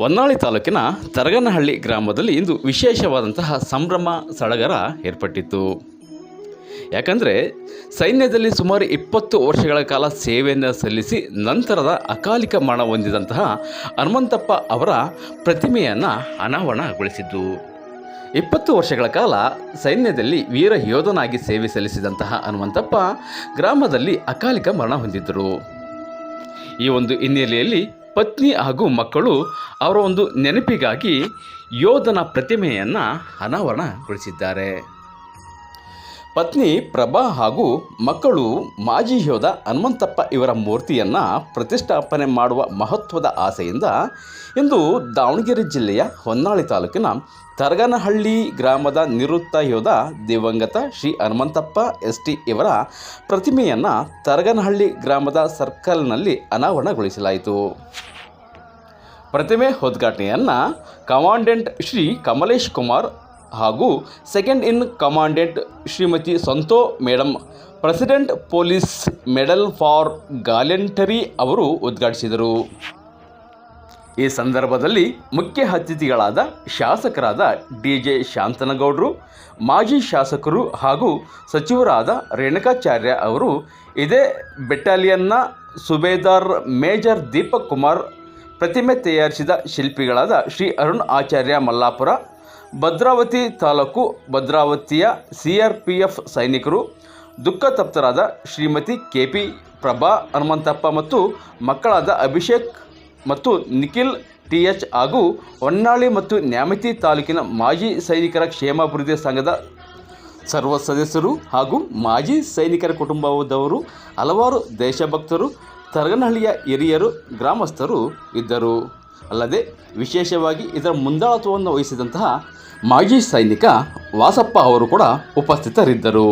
ಹೊನ್ನಾಳಿ ತಾಲೂಕಿನ ತರಗನಹಳ್ಳಿ ಗ್ರಾಮದಲ್ಲಿ ಇಂದು ವಿಶೇಷವಾದಂತಹ ಸಂಭ್ರಮ ಸಡಗರ ಏರ್ಪಟ್ಟಿತ್ತು. ಯಾಕಂದರೆ ಸೈನ್ಯದಲ್ಲಿ ಸುಮಾರು ಇಪ್ಪತ್ತು ವರ್ಷಗಳ ಕಾಲ ಸೇವೆಯನ್ನು ಸಲ್ಲಿಸಿ ನಂತರದ ಅಕಾಲಿಕ ಮರಣ ಹೊಂದಿದಂತಹ ಹನುಮಂತಪ್ಪ ಅವರ ಪ್ರತಿಮೆಯನ್ನು ಅನಾವರಣಗೊಳಿಸಿದ್ದು. ಇಪ್ಪತ್ತು ವರ್ಷಗಳ ಕಾಲ ಸೈನ್ಯದಲ್ಲಿ ವೀರ ಯೋಧನಾಗಿ ಸೇವೆ ಸಲ್ಲಿಸಿದಂತಹ ಹನುಮಂತಪ್ಪ ಗ್ರಾಮದಲ್ಲಿ ಅಕಾಲಿಕ ಮರಣ ಹೊಂದಿದ್ದರು. ಈ ಒಂದು ಹಿನ್ನೆಲೆಯಲ್ಲಿ ಪತ್ನಿ ಹಾಗೂ ಮಕ್ಕಳು ಅವರ ಒಂದು ನೆನಪಿಗಾಗಿ ಯೋಧನ ಪ್ರತಿಮೆಯನ್ನು ಅನಾವರಣಗೊಳಿಸಿದ್ದಾರೆ. ಪತ್ನಿ ಪ್ರಭಾ ಹಾಗೂ ಮಕ್ಕಳು ಮಾಜಿ ಯೋಧ ಹನುಮಂತಪ್ಪ ಇವರ ಮೂರ್ತಿಯನ್ನು ಪ್ರತಿಷ್ಠಾಪನೆ ಮಾಡುವ ಮಹತ್ವದ ಆಸೆಯಿಂದ ಇಂದು ದಾವಣಗೆರೆ ಜಿಲ್ಲೆಯ ಹೊನ್ನಾಳಿ ತಾಲೂಕಿನ ತರಗನಹಳ್ಳಿ ಗ್ರಾಮದ ನಿವೃತ್ತ ಯೋಧ ದಿವಂಗತ ಶ್ರೀ ಹನುಮಂತಪ್ಪ ಎಸ್ ಟಿ ಇವರ ಪ್ರತಿಮೆಯನ್ನು ತರಗನಹಳ್ಳಿ ಗ್ರಾಮದ ಸರ್ಕಲ್ನಲ್ಲಿ ಅನಾವರಣಗೊಳಿಸಲಾಯಿತು. ಪ್ರತಿಮೆ ಉದ್ಘಾಟನೆಯನ್ನು ಕಮಾಂಡೆಂಟ್ ಶ್ರೀ ಕಮಲೇಶ್ ಕುಮಾರ್ ಹಾಗೂ second in commandant Shrimati ಸಂತೋ madam president police medal for gallantry ಅವರು ಉದ್ಘಾಟಿಸಿದರು. ಈ ಸಂದರ್ಭದಲ್ಲಿ ಮುಖ್ಯ ಅತಿಥಿಗಳಾದ ಶಾಸಕರಾದ ಡಿ ಜೆ ಶಾಂತನಗೌಡರು, ಮಾಜಿ ಶಾಸಕರು ಹಾಗೂ ಸಚಿವರಾದ ರೇಣುಕಾಚಾರ್ಯ ಅವರು ಇದೇ ಬೆಟಾಲಿಯನ್ನ ಸುಬೇದಾರ್ ಮೇಜರ್ ದೀಪಕ್ ಕುಮಾರ್ ಪ್ರತಿಮೆ ತಯಾರಿಸಿದ ಶಿಲ್ಪಿಗಳಾದ ಶ್ರೀ ಅರುಣ್ ಆಚಾರ್ಯ ಮಲ್ಲಾಪುರ, ಭದ್ರಾವತಿ ತಾಲೂಕು ಭದ್ರಾವತಿಯ ಸಿ ಆರ್ ಪಿ ಎಫ್ ಸೈನಿಕರು ದುಃಖ ತಪ್ತರಾದ ಶ್ರೀಮತಿ ಕೆ ಪಿ ಪ್ರಭಾ ಹನುಮಂತಪ್ಪ ಮತ್ತು ಮಕ್ಕಳಾದ ಅಭಿಷೇಕ್ ಮತ್ತು ನಿಖಿಲ್ ಟಿ ಎಚ್ ಹಾಗೂ ಹೊನ್ನಾಳಿ ಮತ್ತು ನ್ಯಾಮತಿ ತಾಲೂಕಿನ ಮಾಜಿ ಸೈನಿಕರ ಕ್ಷೇಮಾಭಿವೃದ್ಧಿ ಸಂಘದ ಸರ್ವ ಸದಸ್ಯರು ಹಾಗೂ ಮಾಜಿ ಸೈನಿಕರ ಕುಟುಂಬದವರು, ಹಲವಾರು ದೇಶಭಕ್ತರು ತರಗನಹಳ್ಳಿಯ ಹಿರಿಯರು, ಗ್ರಾಮಸ್ಥರು ಇದ್ದರು. ಅಲ್ಲದೆ ವಿಶೇಷವಾಗಿ ಇದರ ಮುಂದಾಳತ್ವವನ್ನು ವಹಿಸಿದಂತಹ ಮಾಜಿ ಸೈನಿಕ ವಾಸಪ್ಪ ಅವರು ಕೂಡ ಉಪಸ್ಥಿತರಿದ್ದರು.